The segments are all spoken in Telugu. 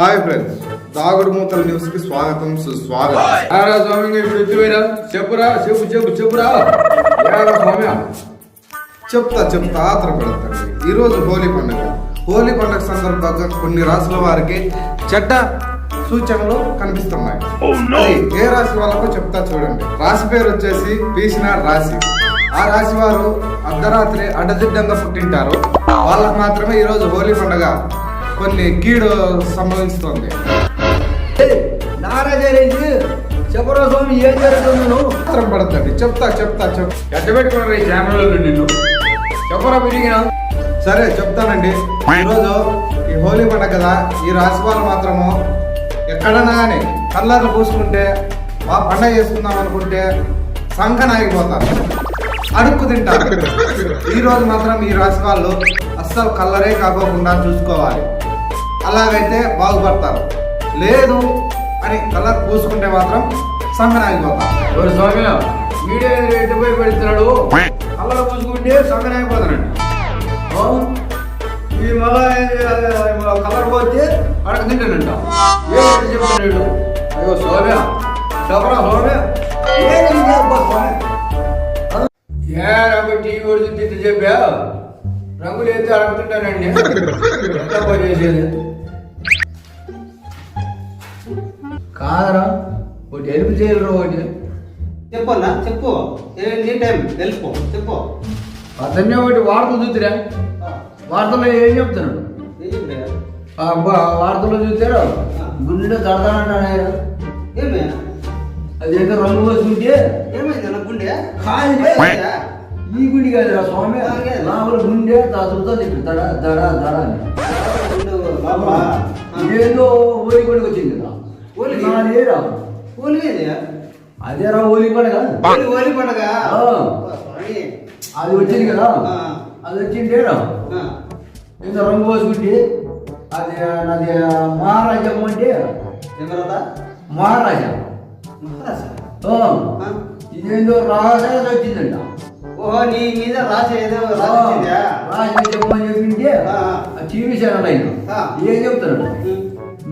హాయ్ ఫ్రెండ్స్ దాగుడు మూతల న్యూస్కి స్వాగతం సుస్వాగతం. ఆరా స్వామి ఇప్పుడు చెప్పురా చెప్పు చెప్పు చెప్పురా. స్వామి? చెప్తా చెప్తా ఆత్రపడతండి. ఈ రోజు హోలీ పండుగ. హోలీ పండుగ సందర్భంగా కొన్ని రాసుల వారికి చెడ్డ సూచనలు కనిపిస్తున్నాయి. అది ఏ రాశి వాళ్ళకో చెప్తా చూడండి. రాశి పేరు వచ్చేసి పీసినార్ రాశి. ఆ రాశి వారు అర్ధరాత్రి అడ్డదిడ్డంగా పుట్టింటారు. వాళ్ళకు మాత్రమే ఈ రోజు హోలీ పండుగ. కొన్ని కీడు సంభవిస్తుంది. చెప్పురా స్వామి ఏం జరుగుతుంది ఆత్రపడతండి చెప్తా చెప్తా చెప్. ఎట్ట పెట్టుకున్నారు ఈ ఛానల్ నిన్ను? చెప్పురా పెరిగినా సరే చెప్తానండి. ఈరోజు ఈ హోలీ పండుగ కదా ఈ రాశి వాళ్ళు మాత్రము ఎక్కడన్నా కానీ కలర్లు పూసుకుంటే మా పండగ చేసుకుందాం అనుకుంటే సంఘన ఆగిపోతారు అడుక్కు తింటారు ఈ రోజు మాత్రం ఈ రాశి వాళ్ళు అస్సలు కలరే కాకోకుండా చూసుకోవాలి. అలాగైతే బాగుపడతారు. లేదు అని కలర్ పూసుకుంటే మాత్రం సంఘన ఆగిపోతారు ఎవరు స్వామి వీడియో పోయి పెడుతున్నాడు? కళ్ళలో పూసుకుంటే సగం అయిపోతానండి ఈ మళ్ళా కలర్ పోతే అడగ తింటానంట ఏం చెప్తున్నాడు అయ్యో స్వామి చెప్పరా స్వామి? ఏ రంగు టీవీ కొడుతుంది చెప్పా రంగులు అయితే అడుగుతుంటానండి చేసేది? కాదరా ఒకటి హెల్ప్ చేయరు ఒకటి? చెప్పు. అన్న చెప్పు ఎనీ టైం. వెళ్ళిపో చెప్పు. అతన్నే ఒకటి వార్తలు చూతురా? వార్తల్లో ఏం చెప్తున్నాడు వార్తల్లో చూసారు గుండె తడతానంటాడు ఏమే? అదేదో రంగు పోసుకుంటే? ఏమైంది అన్న గుండె? ఈ గుండి కాదురా స్వామి. లోపల గుండె తాసులతో దడ దడ దడ అని. ఏదో ఓలి పండుగ వచ్చింది కదా. ఓలి? నాదేరా ఓలి ఏది? అదేరా ఓలి పండుగ. ఓలి పండగ. అది వచ్చింది కదా. అది వచ్చిందేరా ఆ. ఏదో రంగు పోసుకుంటే? అది నాది మహారాజం అంటే? మహారాజా. మహారాజా. ఇదేందో రాజా వచ్చిందంట. ఓహో నీ మీద రాసి ఏదో రాజం అని చెప్పింటే? టీవీ ఛానల్ ఆయన ఆ. ఏం చెప్తున్నాడు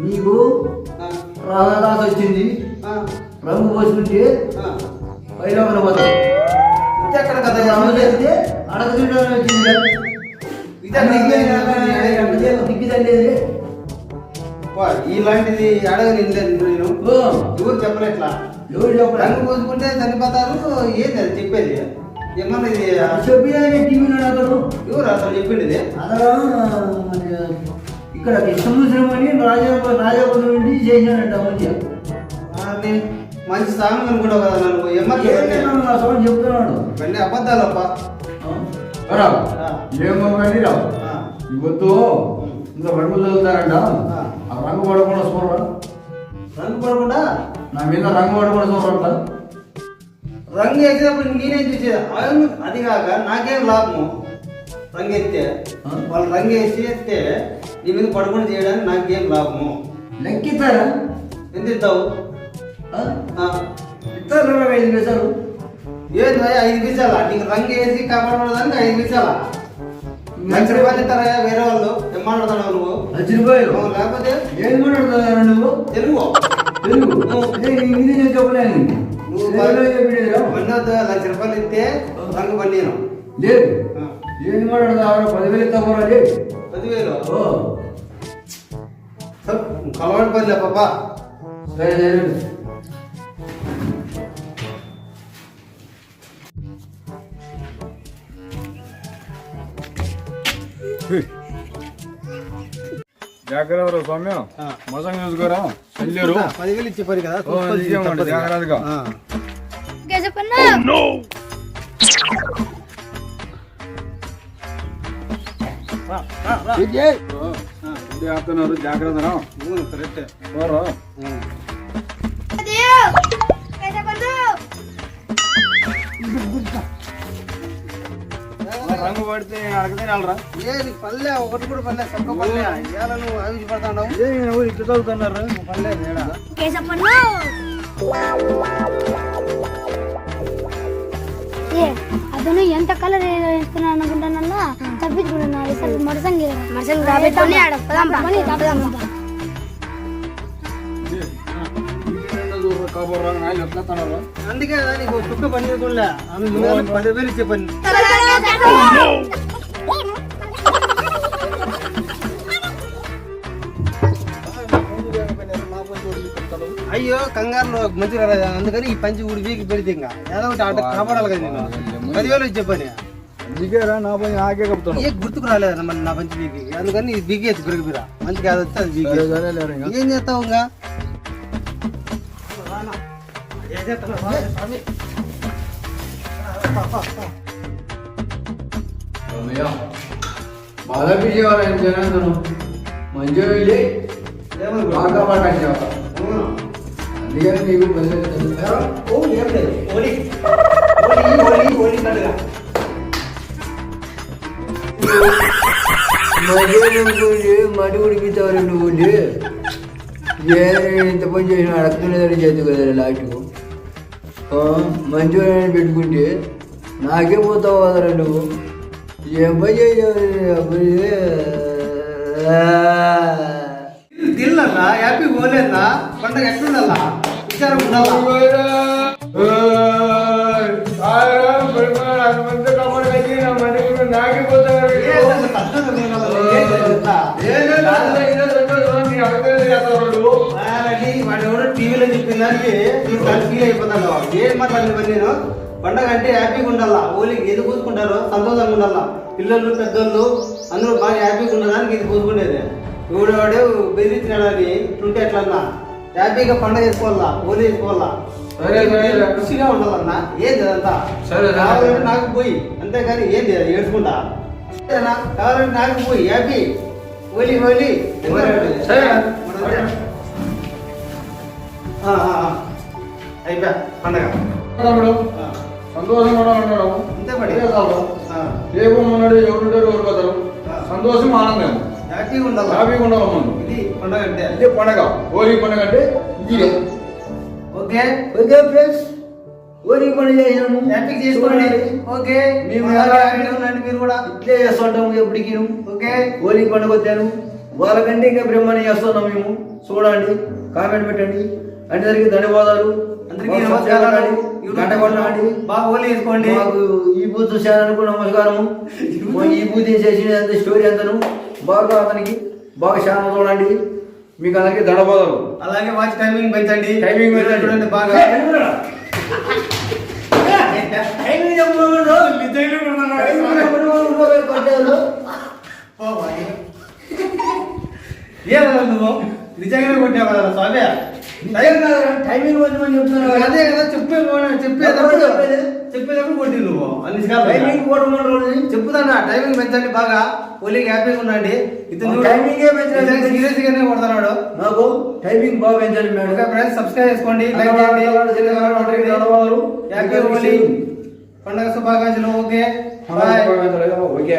నీకు రాజాదాస్ వచ్చింది. రంగు పోసుకుంటే పైలోపల పోతుంది ఎక్కడ కదా రంగు చేస్తే అడగకుండా వచ్చింది వా, ఇలాంటిది అడగని నేను. ఎవరు చెప్పలేట్లా? ఎవరు చెప్పరా రంగు పూసుకుంటే చనిపోతారు ఏంది అది చెప్పేది. ఏమన్నా ఇది చెప్పిన టీవీలో అతను ఎవరు అసలు చెప్పింది ఇది? అతను ఇక్కడ కృష్ణముద్రం అని రాజా రాజాపురం నుండి చేశాడంట మంచిగా వారిని మంచి సాంగ్ అనుకుంటావు కదా నన్ను ఏంటన్నా నా సౌండ్ చెప్తున్నాడు? ఇవన్నీ అబద్ధాలప్ప రా ఆ. ఏమో కానీ రా ఆ. ఇవద్దు ఇంకా రంగు చదువుతారంట. ఆ. రంగు పడకుండా చూడరా? రంగు పడకుండా నా మీద రంగు పడకుండా చూడరా? రంగు వేసేటప్పుడు నేనేం చూసేది? అది కాక నాకేం లాభము? రంగు ఎత్తే ఆ? వాళ్ళు రంగు వేసి ఎత్తే నీ మీద పడకుండా చేయడానికి నాకేం లాభము? లెక్కిస్తారా? ఎంత ఇస్తావు. ఇస్తారు ఇరవై ఐదు వేశారు ఏంది ఐదు పైసలా నీకు రంగు వేసి కాపాడడానికి ఐదు పైసలా లక్ష రూపాయలు ఇస్తారా వేరే వాళ్ళు? ఏం మాట్లాడుతున్నావు నువ్వు? లక్ష రూపాయలు లేకపోతే ఏం మాట్లాడుతున్నారు నువ్వు? తెలుగు. తెలుగు? ఏ, నేను చెప్పలేను. నువ్వు లక్ష రూపాయలు ఇస్తే రంగు పండిను లేదు. ఇస్తామరా లేదు పదివేలు ఓ. కలవాడి పని పాపా. సరే సరే. జాగ్రత్త స్వామి మోసం చూసుకోరా? వెళ్ళారు పదివేలు ఇచ్చే పని కదా. ఇచ్చేయమండి, జాగ్రత్తగా. ఆ. గజపన్నా చేస్తున్నారు జాగ్రత్త అవును, కరెక్టే. ఉం. గజపన్నా రంగు పడితే అడగదే వాళ్ళరా ఏ నీ పల్లె ఒకటి కూడా పల్లె సొక్క పల్లె ఇవాళ నువ్వు ఆవిసి పడతావు ఇట్లా చదువుతున్నారు పల్లె తేడా ఓకే అతను ఎంత కలర్ వేసుకున్నాను అనుకుంటున్నా తప్పించుకుంటున్నాడు సరే మరసంగి మరసంగి రాబెట్టుకొని ఆడపదాం రాబెదాం అందుకే నీకు చుట్టూ పని చేయకుండా ఆమె పది వేలు ఇచ్చే పని అయ్యో కంగారులో మంచిగా రాలేదు అందుకని ఈ పంచి ఊడి వీకి పెడితే ఇంకా. ఏదో ఒకటి ఆట కాపాడాలి కదా నేను. పదివేలు ఇచ్చే పని. అందుకేరా నా పని ఆగే కప్పుతాను. ఏ గుర్తుకు రాలేదు మళ్ళీ నా పంచి వీకి? అందుకని ఇది బిరగబిరా మంచిగా అది వస్తే అది ఏం చేస్తావు ఇంకా? బాగా బిజీ మంచిగా వెళ్ళి బాగా పట్టాలి అందుకని నీకు పని ఓ ఏం లేదు ఓడి ఓడి ఓడి ఓడి కడుగా మధ్య మడి ఉడికితారు నువ్వు ఏ ఇంత పని చేసిన అడగలేదని చేద్దు కదా లాస్ట్కు మంచిగా పెట్టుకుంటే నాకే పోతావు కదరా నువ్వు ఏం పని చేయాలి తిల్లల్లా హ్యాపీ పోలేదా పండగ ఎట్లుండల్లా విచారం వాడు టీవీలో చెప్పిన దానికి నువ్వు దాన్ని ఫీల్ అయిపోతాడు ఏం నేను? పండగ అంటే హ్యాపీగా ఉండాలా? ఓలికి ఏది కూసుకుంటారో సంతోషంగా ఉండాలా? పిల్లలు పెద్దోళ్ళు అందరూ బాగా హ్యాపీగా ఉండడానికి ఇది కూసుకునేది. ఎవడు వాడు బెదిరించినాడని ఇట్లుంటే ఎట్లన్నా హ్యాపీగా పండగ చేసుకోవాలా ఓలి చేసుకోవాలా సరే, సరే. ఖుషిగా ఉండాలన్నా ఏంది అదంతా సరే, సరే. కావాలంటే నాకు పోయి అంతేగాని ఏంది అది ఏడ్చుకుంటా ఏదన్నా కావాలంటే నాకు పోయి హ్యాపీ ఓలి ఓలి సరే. ఆ, ఆ, ఆ. అయిపోయా పండగ ఆ, సంతోషంగా ఉండడం అంతే పడి అదే చాలు. ఆ, రేపు మొన్నడు ఎవరుంటారు ఎవరు పోతారు సంతోషం ఆనందం హ్యాపీగా ఉండాలి హ్యాపీగా ఉండడం మనం ఇది పండగ అంటే. ఇదే పండగ. హోలీ పండగ అంటే ఇదే ఓకే. Okay friends. హోలీ పండుగ చేసినాము హ్యాపీ చేసుకోండి. ఓకే. మేము ఎలా హ్యాపీగా ఉండండి మీరు కూడా. ఇట్లే చేస్తుంటాము ఎప్పటికీ ఓకే. హోలీ పండుగ వచ్చాను వాళ్ళకంటే ఇంకా బ్రహ్మాండం చేస్తున్నాం మేము. చూడండి. కామెంట్ పెట్టండి. అందరికీ ధన్యవాదాలు. అందరికీ నమస్కారాలు. గంట కొట్టండి. బాగా హోలీ చేసుకోండి. మాకు ఈ బూత్ నమస్కారము. మా ఈ బూత్ చేసిన స్టోరీ అంతను. బాగా అతనికి? బాగా ఛానల్ చూడండి. మీకు అందరికీ ధన్యవాదాలు అలాగే వాచ్ టైమింగ్ పెంచండి. టైమింగ్ పెంచండి. బాగా. టైమింగ్ ఏదన్నా నువ్వు? నిజంగానే కొట్టావు కదా స్వామి టైమింగ్ వచ్చి చెప్తున్నా అదే కదా చెప్పే చెప్పేటప్పుడు చెప్పేటప్పుడు కొట్టి నువ్వు. అన్ని టైమింగ్ కొట్టమని రోజు చెప్పుదన్నా టైమింగ్ పెంచండి బాగా. ఓలీకి హ్యాపీగా ఉండండి. ఇతను టైమింగే. సీరియస్ గానే కొడుతున్నాడు నాకు టైమింగ్ బాగా పెంచండి మేడం. ఫ్రెండ్స్ సబ్స్క్రైబ్ చేసుకోండి. లైక్ చేయండి. హ్యాపీ హోలీ పండగ శుభాకాంక్షలు. ఓకే. ఓకే.